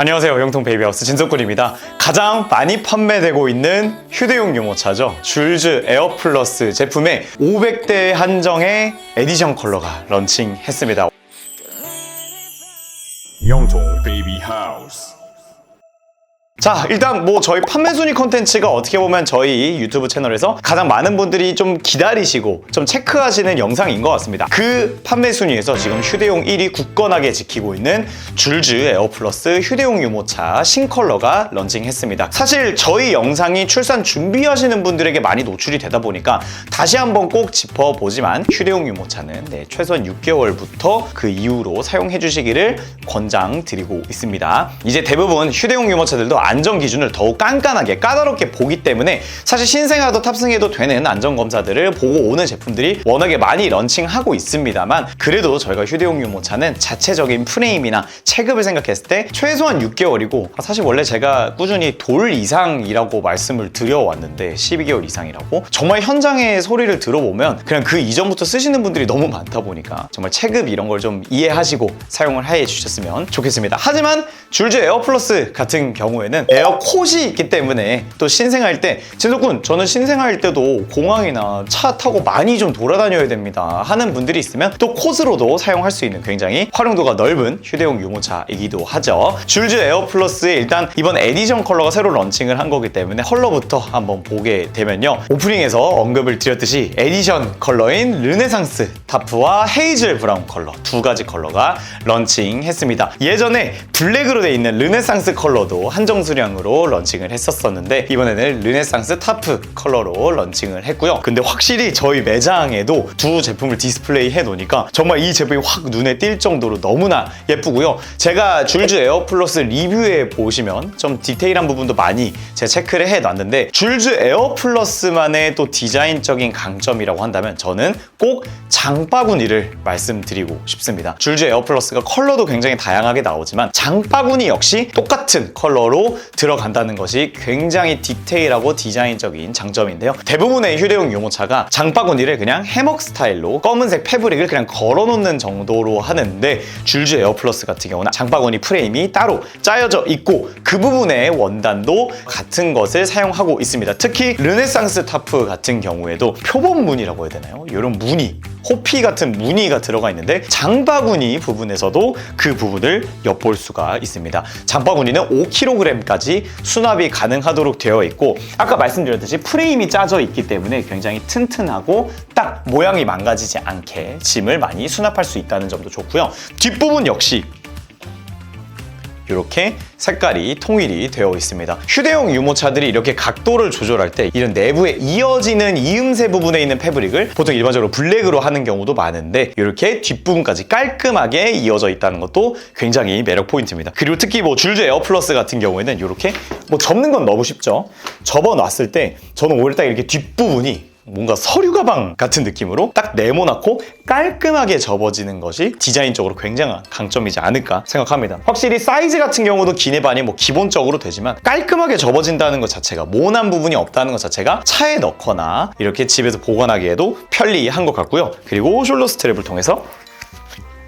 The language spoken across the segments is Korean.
안녕하세요. 영통 베이비하우스 진석군입니다. 가장 많이 판매되고 있는 휴대용 유모차죠. 줄즈 에어플러스 제품의 500대 한정의 에디션 컬러가 런칭했습니다. 영통 베이비 하우스 자, 일단 뭐 저희 판매 순위 컨텐츠가 어떻게 보면 저희 유튜브 채널에서 가장 많은 분들이 좀 기다리시고 좀 체크하시는 영상인 것 같습니다. 그 판매 순위에서 지금 휴대용 1위 굳건하게 지키고 있는 줄즈 에어플러스 휴대용 유모차 신컬러가 런칭했습니다. 사실 저희 영상이 출산 준비하시는 분들에게 많이 노출이 되다 보니까 다시 한번 꼭 짚어보지만 휴대용 유모차는 네, 최소한 6개월부터 그 이후로 사용해 주시기를 권장드리고 있습니다. 이제 대부분 휴대용 유모차들도 안전 기준을 더욱 깐깐하게 까다롭게 보기 때문에 사실 신생아도 탑승해도 되는 안전 검사들을 보고 오는 제품들이 워낙에 많이 런칭하고 있습니다만 그래도 저희가 휴대용 유모차는 자체적인 프레임이나 체급을 생각했을 때 최소한 6개월이고 사실 원래 제가 꾸준히 돌 이상이라고 말씀을 드려왔는데 12개월 이상이라고 정말 현장의 소리를 들어보면 그냥 그 이전부터 쓰시는 분들이 너무 많다 보니까 정말 체급 이런 걸 좀 이해하시고 사용을 해 주셨으면 좋겠습니다. 하지만 줄즈 에어플러스 같은 경우에는 에어 콧이 있기 때문에 또 신생할 때 진석군 저는 신생할 때도 공항이나 차 타고 많이 좀 돌아다녀야 됩니다 하는 분들이 있으면 또 콧으로도 사용할 수 있는 굉장히 활용도가 넓은 휴대용 유모차이기도 하죠. 줄즈 에어 플러스의 일단 이번 에디션 컬러가 새로 런칭을 한 거기 때문에 컬러부터 한번 보게 되면요. 오프닝에서 언급을 드렸듯이 에디션 컬러인 르네상스 타프와 헤이즐 브라운 컬러 두 가지 컬러가 런칭했습니다. 예전에 블랙으로 돼 있는 르네상스 컬러도 한정 수량으로 런칭을 했었었는데 이번에는 르네상스 타프 컬러로 런칭을 했고요. 근데 확실히 저희 매장에도 두 제품을 디스플레이 해 놓으니까 정말 이 제품이 확 눈에 띌 정도로 너무나 예쁘고요. 제가 줄즈 에어 플러스 리뷰에 보시면 좀 디테일한 부분도 많이 제가 체크를 해 놨는데 줄즈 에어 플러스만의 또 디자인적인 강점이라고 한다면 저는 꼭 장바구니를 말씀드리고 싶습니다. 줄즈 에어 플러스가 컬러도 굉장히 다양하게 나오지만 장바구니 역시 똑같은 컬러로 들어간다는 것이 굉장히 디테일하고 디자인적인 장점인데요. 대부분의 휴대용 유모차가 장바구니를 그냥 해먹 스타일로 검은색 패브릭을 그냥 걸어놓는 정도로 하는데 줄즈 에어플러스 같은 경우는 장바구니 프레임이 따로 짜여져 있고 그 부분의 원단도 같은 것을 사용하고 있습니다. 특히 르네상스 타프 같은 경우에도 표본무늬라고 해야 되나요? 이런 무늬 호피 같은 무늬가 들어가 있는데 장바구니 부분에서도 그 부분을 엿볼 수가 있습니다. 장바구니는 5kg 까지 수납이 가능하도록 되어 있고 아까 말씀드렸듯이 프레임이 짜져 있기 때문에 굉장히 튼튼하고 딱 모양이 망가지지 않게 짐을 많이 수납할 수 있다는 점도 좋고요. 뒷부분 역시 이렇게 색깔이 통일이 되어 있습니다. 휴대용 유모차들이 이렇게 각도를 조절할 때 이런 내부에 이어지는 이음새 부분에 있는 패브릭을 보통 일반적으로 블랙으로 하는 경우도 많은데 이렇게 뒷부분까지 깔끔하게 이어져 있다는 것도 굉장히 매력 포인트입니다. 그리고 특히 뭐 줄즈 에어 플러스 같은 경우에는 이렇게 뭐 접는 건 너무 쉽죠. 접어 놨을 때 저는 오히려 딱 이렇게 뒷부분이 뭔가 서류 가방 같은 느낌으로 딱 네모나고 깔끔하게 접어지는 것이 디자인적으로 굉장한 강점이지 않을까 생각합니다. 확실히 사이즈 같은 경우도 기내 반이 뭐 기본적으로 되지만 깔끔하게 접어진다는 것 자체가 모난 부분이 없다는 것 자체가 차에 넣거나 이렇게 집에서 보관하기에도 편리한 것 같고요. 그리고 숄더 스트랩을 통해서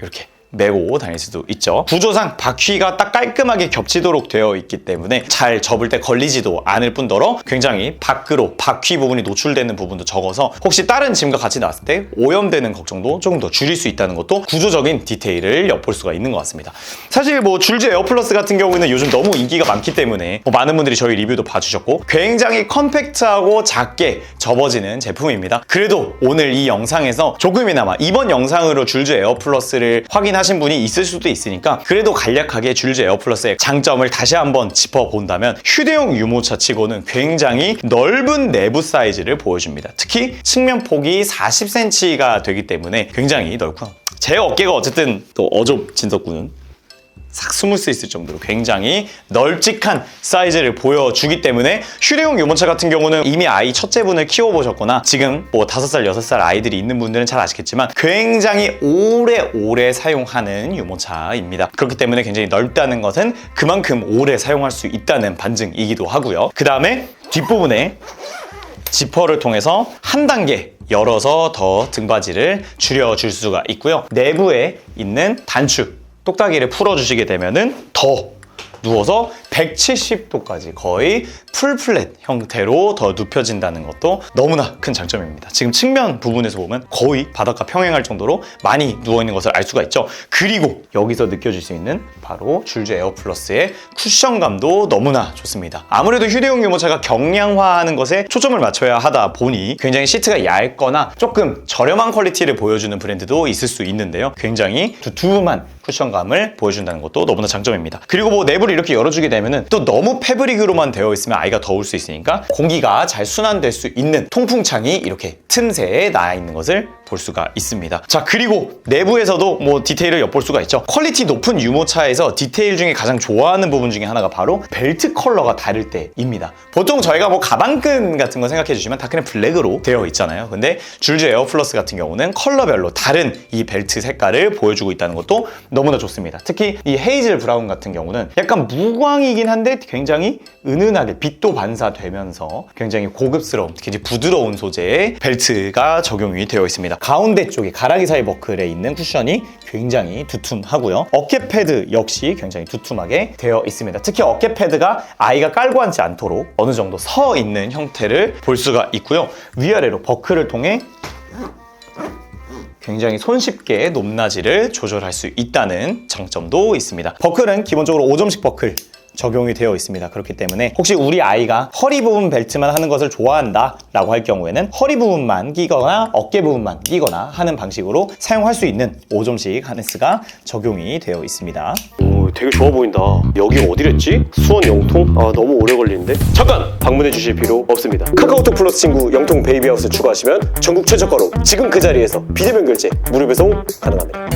이렇게 메고 다닐 수도 있죠. 구조상 바퀴가 딱 깔끔하게 겹치도록 되어 있기 때문에 잘 접을 때 걸리지도 않을 뿐더러 굉장히 밖으로 바퀴 부분이 노출되는 부분도 적어서 혹시 다른 짐과 같이 나왔을 때 오염되는 걱정도 조금 더 줄일 수 있다는 것도 구조적인 디테일을 엿볼 수가 있는 것 같습니다. 사실 뭐 줄즈 에어플러스 같은 경우에는 요즘 너무 인기가 많기 때문에 뭐 많은 분들이 저희 리뷰도 봐주셨고 굉장히 컴팩트하고 작게 접어지는 제품입니다. 그래도 오늘 이 영상에서 조금이나마 이번 영상으로 줄즈 에어플러스를 확인하 하신 분이 있을 수도 있으니까 그래도 간략하게 줄즈 에어플러스의 장점을 다시 한번 짚어본다면 휴대용 유모차 치고는 굉장히 넓은 내부 사이즈를 보여줍니다. 특히 측면 폭이 40cm가 되기 때문에 굉장히 넓고요. 제 어깨가 어쨌든 또 어좁 진석군은 싹 숨을 수 있을 정도로 굉장히 널찍한 사이즈를 보여주기 때문에 휴대용 유모차 같은 경우는 이미 아이 첫째분을 키워보셨거나 지금 뭐 5살, 6살 아이들이 있는 분들은 잘 아시겠지만 굉장히 오래오래 사용하는 유모차입니다. 그렇기 때문에 굉장히 넓다는 것은 그만큼 오래 사용할 수 있다는 반증이기도 하고요. 그 다음에 뒷부분에 지퍼를 통해서 한 단계 열어서 더 등받이를 줄여줄 수가 있고요. 내부에 있는 단축 똑딱이를 풀어주시게 되면은 더 누워서 170도까지 거의 풀플랫 형태로 더 눕혀진다는 것도 너무나 큰 장점입니다. 지금 측면 부분에서 보면 거의 바닥과 평행할 정도로 많이 누워있는 것을 알 수가 있죠. 그리고 여기서 느껴질 수 있는 바로 줄즈 에어 플러스의 쿠션감도 너무나 좋습니다. 아무래도 휴대용 유모차가 경량화하는 것에 초점을 맞춰야 하다 보니 굉장히 시트가 얇거나 조금 저렴한 퀄리티를 보여주는 브랜드도 있을 수 있는데요. 굉장히 두툼한 쿠션감을 보여준다는 것도 너무나 장점입니다. 그리고 뭐 내부를 이렇게 열어주게 되면은 또 너무 패브릭으로만 되어 있으면 아이가 더울 수 있으니까 공기가 잘 순환될 수 있는 통풍창이 이렇게 틈새에 나와 있는 것을 볼 수가 있습니다. 자 그리고 내부에서도 뭐 디테일을 엿볼 수가 있죠. 퀄리티 높은 유모차에서 디테일 중에 가장 좋아하는 부분 중에 하나가 바로 벨트 컬러가 다를 때입니다. 보통 저희가 뭐 가방끈 같은 거 생각해 주시면 다 그냥 블랙으로 되어 있잖아요. 근데 줄즈 에어 플러스 같은 경우는 컬러별로 다른 이 벨트 색깔을 보여주고 있다는 것도 너무나 좋습니다. 특히 이 헤이즐 브라운 같은 경우는 약간 무광이긴 한데 굉장히 은은하게 빛도 반사되면서 굉장히 고급스러운 굉장히 부드러운 소재의 벨트가 적용이 되어 있습니다. 가운데 쪽에 가라기 사이 버클에 있는 쿠션이 굉장히 두툼하고요. 어깨 패드 역시 굉장히 두툼하게 되어 있습니다. 특히 어깨 패드가 아이가 깔고 앉지 않도록 어느 정도 서 있는 형태를 볼 수가 있고요. 위아래로 버클을 통해 굉장히 손쉽게 높낮이를 조절할 수 있다는 장점도 있습니다. 버클은 기본적으로 5점씩 버클 적용이 되어 있습니다. 그렇기 때문에 혹시 우리 아이가 허리 부분 벨트만 하는 것을 좋아한다 라고 할 경우에는 허리 부분만 끼거나 어깨 부분만 끼거나 하는 방식으로 사용할 수 있는 5점씩 하네스가 적용이 되어 있습니다. 오, 되게 좋아 보인다. 여기 어디랬지? 수원 영통? 아, 너무 오래 걸리는데? 잠깐! 방문해 주실 필요 없습니다. 카카오톡 플러스 친구 영통 베이비하우스 추가하시면 전국 최저가로 지금 그 자리에서 비대면 결제, 무료 배송 가능합니다.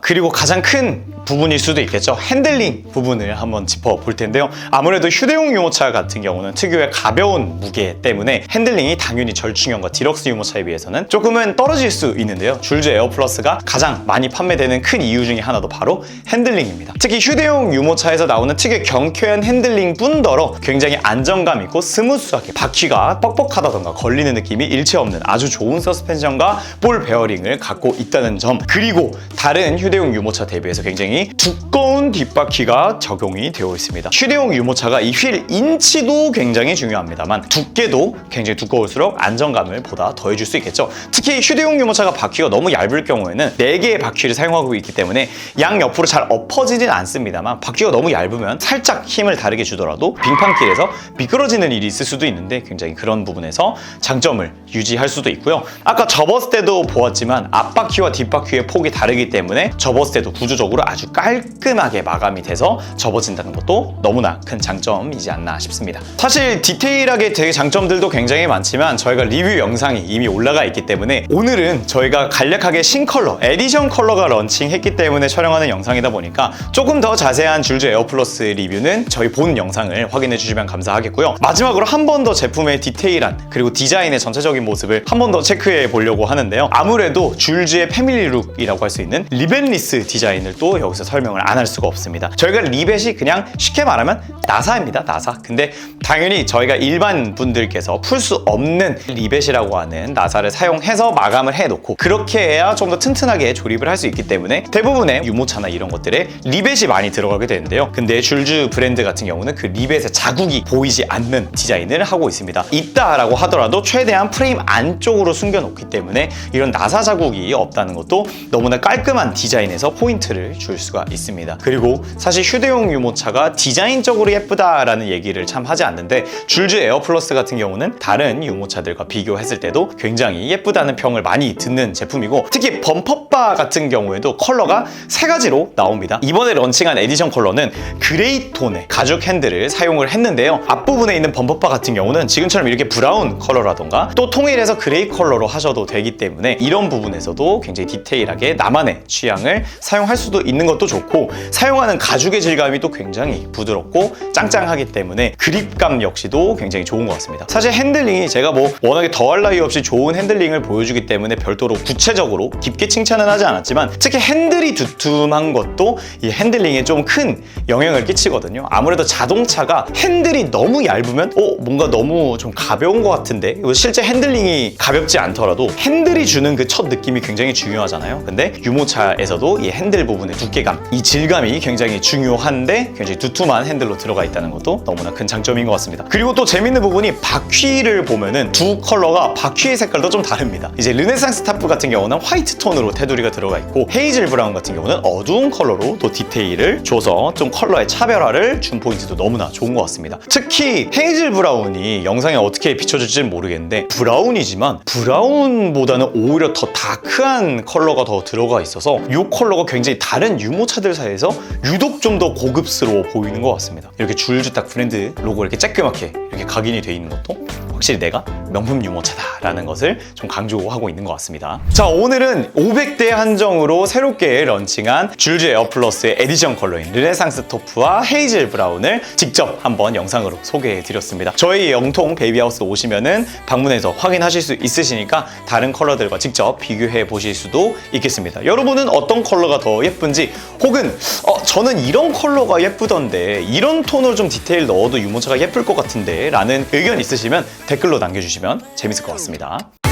그리고 가장 큰 부분일 수도 있겠죠. 핸들링 부분을 한번 짚어볼 텐데요. 아무래도 휴대용 유모차 같은 경우는 특유의 가벼운 무게 때문에 핸들링이 당연히 절충형과 디럭스 유모차에 비해서는 조금은 떨어질 수 있는데요. 줄즈 에어 플러스가 가장 많이 판매되는 큰 이유 중에 하나도 바로 핸들링입니다. 특히 휴대용 유모차에서 나오는 특유의 경쾌한 핸들링 뿐더러 굉장히 안정감 있고 스무스하게 바퀴가 뻑뻑하다던가 걸리는 느낌이 일체 없는 아주 좋은 서스펜션과 볼 베어링을 갖고 있다는 점 그리고 다른 휴대용 유모차 대비해서 굉장히 두꺼운 뒷바퀴가 적용이 되어 있습니다. 휴대용 유모차가 이 휠 인치도 굉장히 중요합니다만 두께도 굉장히 두꺼울수록 안정감을 보다 더해줄 수 있겠죠. 특히 휴대용 유모차가 바퀴가 너무 얇을 경우에는 4개의 바퀴를 사용하고 있기 때문에 양 옆으로 잘 엎어지진 않습니다만 바퀴가 너무 얇으면 살짝 힘을 다르게 주더라도 빙판길에서 미끄러지는 일이 있을 수도 있는데 굉장히 그런 부분에서 장점을 유지할 수도 있고요. 아까 접었을 때도 보았지만 앞바퀴와 뒷바퀴의 폭이 다르기 때문에 접었을 때도 구조적으로 아주 깔끔하게 마감이 돼서 접어진다는 것도 너무나 큰 장점이지 않나 싶습니다. 사실 디테일하게 되게 장점들도 굉장히 많지만 저희가 리뷰 영상이 이미 올라가 있기 때문에 오늘은 저희가 간략하게 신컬러, 에디션 컬러가 런칭했기 때문에 촬영하는 영상이다 보니까 조금 더 자세한 줄즈 에어플러스 리뷰는 저희 본 영상을 확인해 주시면 감사하겠고요. 마지막으로 한 번 더 제품의 디테일한 그리고 디자인의 전체적인 모습을 한 번 더 체크해 보려고 하는데요. 아무래도 줄즈의 패밀리 룩이라고 할 수 있는 리벤리스 디자인을 또 여기서 설명을 안 할 수가 없습니다. 저희가 리벳이 그냥 쉽게 말하면 나사입니다. 나사. 근데 당연히 저희가 일반 분들께서 풀 수 없는 리벳이라고 하는 나사를 사용해서 마감을 해놓고 그렇게 해야 좀 더 튼튼하게 조립을 할 수 있기 때문에 대부분의 유모차나 이런 것들에 리벳이 많이 들어가게 되는데요. 근데 줄즈 브랜드 같은 경우는 그 리벳의 자국이 보이지 않는 디자인을 하고 있습니다. 있다라고 하더라도 최대한 프레임 안쪽으로 숨겨놓기 때문에 이런 나사 자국이 없다는 것도 너무나 깔끔한 디자인에서 포인트를 줄 수가 있습니다. 그리고 사실 휴대용 유모차가 디자인적으로 예쁘다라는 얘기를 참 하지 않는데 줄즈 에어플러스 같은 경우는 다른 유모차들과 비교했을 때도 굉장히 예쁘다는 평을 많이 듣는 제품이고 특히 범퍼바 같은 경우에도 컬러가 세 가지로 나옵니다. 이번에 런칭한 에디션 컬러는 그레이 톤의 가죽 핸들을 사용을 했는데요. 앞부분에 있는 범퍼바 같은 경우는 지금처럼 이렇게 브라운 컬러라던가 또 통일해서 그레이 컬러로 하셔도 되기 때문에 이런 부분에서도 굉장히 디테일하게 나만의 취향을 사용할 수도 있는 것도 좋고 사용하는 가죽의 질감이 또 굉장히 부드럽고 짱짱하기 때문에 그립감 역시도 굉장히 좋은 것 같습니다. 사실 핸들링이 제가 뭐 워낙에 더할 나위 없이 좋은 핸들링을 보여주기 때문에 별도로 구체적으로 깊게 칭찬은 하지 않았지만 특히 핸들이 두툼한 것도 이 핸들링에 좀 큰 영향을 끼치거든요. 아무래도 자동차가 핸들이 너무 얇으면 어 뭔가 너무 좀 가벼운 것 같은데 실제 핸들링이 가볍지 않더라도 핸들이 주는 그 첫 느낌이 굉장히 중요하잖아요. 근데 유모차에서도 이 핸들 부분의 두께 감, 이 질감이 굉장히 중요한데 굉장히 두툼한 핸들로 들어가 있다는 것도 너무나 큰 장점인 것 같습니다. 그리고 또 재밌는 부분이 바퀴를 보면은 두 컬러가 바퀴의 색깔도 좀 다릅니다. 이제 르네상스 타프 같은 경우는 화이트 톤으로 테두리가 들어가 있고 헤이즐 브라운 같은 경우는 어두운 컬러로 또 디테일을 줘서 좀 컬러의 차별화를 준 포인트도 너무나 좋은 것 같습니다. 특히 헤이즐 브라운이 영상에 어떻게 비춰질지는 모르겠는데 브라운이지만 브라운보다는 오히려 더 다크한 컬러가 더 들어가 있어서 이 컬러가 굉장히 다른 유모차들 사이에서 유독 좀 더 고급스러워 보이는 것 같습니다. 이렇게 줄줄 딱 브랜드 로고 이렇게 쬐끄맣게 이렇게 각인이 돼 있는 것도 확실히 내가 명품 유모차다라는 것을 좀 강조하고 있는 것 같습니다. 자, 오늘은 500대 한정으로 새롭게 런칭한 줄즈 에어플러스의 에디션 컬러인 르네상스 토프와 헤이즐 브라운을 직접 한번 영상으로 소개해 드렸습니다. 저희 영통 베이비하우스 오시면은 방문해서 확인하실 수 있으시니까 다른 컬러들과 직접 비교해 보실 수도 있겠습니다. 여러분은 어떤 컬러가 더 예쁜지 혹은 어, 저는 이런 컬러가 예쁘던데 이런 톤으로 좀 디테일 넣어도 유모차가 예쁠 것 같은데 라는 의견 있으시면 댓글로 남겨주 시면 재밌을 것 같습니다.